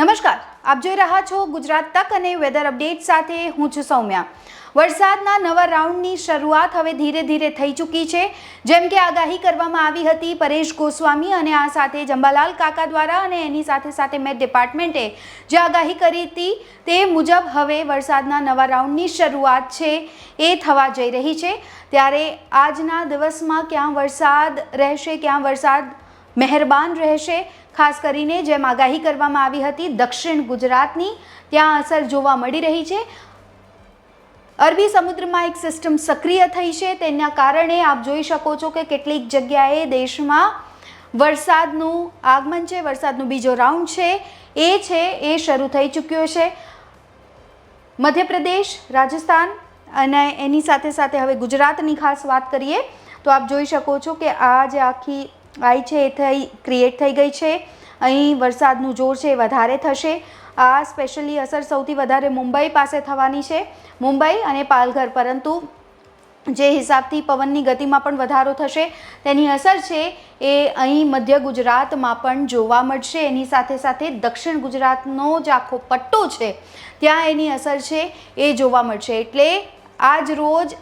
નમસ્કાર, આપ જોઈ રહ્યા છો ગુજરાત તક અને વેધર અપડેટ સાથે હું છું સૌમ્યા. વરસાદના નવા રાઉન્ડની શરૂઆત હવે ધીરે ધીરે થઈ ચૂકી છે. જેમ કે આગાહી કરવામાં આવી હતી પરેશ ગોસ્વામી અને આ સાથે જંબાલાલ કાકા દ્વારા અને એની સાથે સાથે મેટ ડિપાર્ટમેન્ટે જે આગાહી કરી હતી તે મુજબ હવે વરસાદના નવા રાઉન્ડની શરૂઆત છે એ થવા જઈ રહી છે. ત્યારે આજના દિવસમાં ક્યાં વરસાદ રહેશે, ક્યાં વરસાદ મહેરબાન રહેશે ખાસ કરીને જેમ આગાહી કરવામાં આવી હતી, દક્ષિણ ગુજરાતની ત્યાં અસર જોવા મળી રહી છે. અરબી સમુદ્રમાં એક સિસ્ટમ સક્રિય થઈ છે. તેના કારણે આપ જોઈ શકો છો કે કેટલીક જગ્યાએ દેશમાં વરસાદનું આગમન છે, વરસાદનો બીજો રાઉન્ડ છે. એ છે, એ શરૂ થઈ ચૂક્યો છે. મધ્યપ્રદેશ, રાજસ્થાન અને એની સાથે સાથે હવે ગુજરાતની ખાસ વાત કરીએ, તો આપ જોઈ શકો છો કે આ જે આખી આઈ છે, એ થઈ ક્રિએટ થઈ ગઈ છે. અહીં વરસાદનું જોર છે, એ વધારે થશે. આ સ્પેશિયલી અસર સૌથી વધારે મુંબઈ પાસે થવાની છે. મુંબઈ અને પાલઘર, પરંતુ જે હિસાબથી પવનની ગતિમાં પણ વધારો થશે, તેની અસર છે એ અહીં મધ્ય ગુજરાતમાં પણ જોવા મળશે. એની સાથે સાથે દક્ષિણ ગુજરાતનો જે આખો પટ્ટો છે, ત્યાં એની અસર છે, એ જોવા મળશે. એટલે આજ રોજ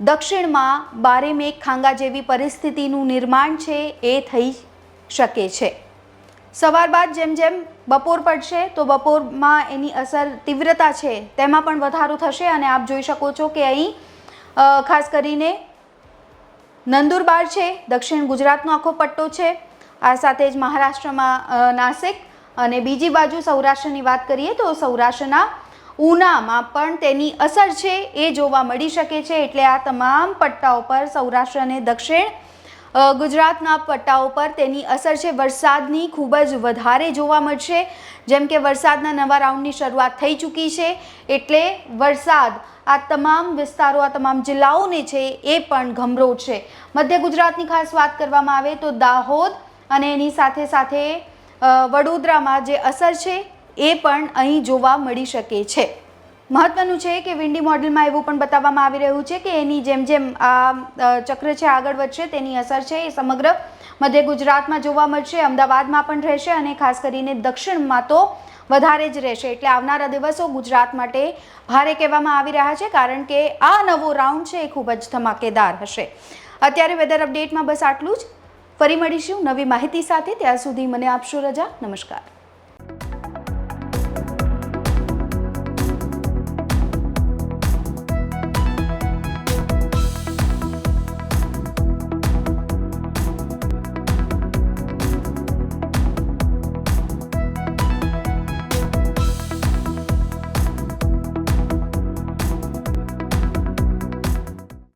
દક્ષિણમાં બારે મેઘ ખાંગા જેવી પરિસ્થિતિનું નિર્માણ છે એ થઈ શકે છે. સવાર બાદ જેમ જેમ બપોર પડશે તો બપોરમાં એની અસર તીવ્રતા છે તેમાં પણ વધારો થશે અને આપ જોઈ શકો છો કે અહીં ખાસ કરીને નંદુરબાર છે, દક્ષિણ ગુજરાતનો આખો પટ્ટો છે, આ સાથે જ મહારાષ્ટ્રમાં નાસિક અને બીજી બાજુ સૌરાષ્ટ્રની વાત કરીએ તો સૌરાષ્ટ્રના ઉનામાં પણ તેની અસર છે એ જોવા મળી શકે છે એટલે આ તમામ પટ્ટાઓ પર સૌરાષ્ટ્ર અને દક્ષિણ ગુજરાતના પટ્ટાઓ પર તેની અસર છે. વરસાદની ખૂબ જ વધારે જોવા મળશે. જેમ કે વરસાદના નવા રાઉન્ડની શરૂઆત થઈ ચૂકી છે એટલે વરસાદ આ તમામ વિસ્તારો, આ તમામ જિલ્લાઓને છે એ પણ ગમરો છે. મધ્ય ગુજરાતની ખાસ વાત કરવામાં આવે તો દાહોદ અને એની સાથે સાથે વડોદરામાં જે અસર છે એ પણ અહીં જોવા મળી શકે છે. મહત્વનું છે કે વિન્ડી મોડેલમાં એવું પણ બતાવવામાં આવી રહ્યું છે કે એની જેમ જેમ આ ચક્ર છે આગળ વધશે, તેની અસર છે એ સમગ્ર મધ્ય ગુજરાતમાં જોવા મળશે, અમદાવાદમાં પણ રહેશે અને ખાસ કરીને દક્ષિણમાં તો વધારે જ રહેશે. એટલે આવનારા દિવસો ગુજરાત માટે ભારે કહેવામાં આવી રહ્યા છે કારણ કે આ નવો રાઉન્ડ છે એ ખૂબ જ ધમાકેદાર હશે. અત્યારે વેધર અપડેટમાં બસ આટલું જ. ફરી મળીશું નવી માહિતી સાથે. ત્યાં સુધી મને આપશો રજા. નમસ્કાર.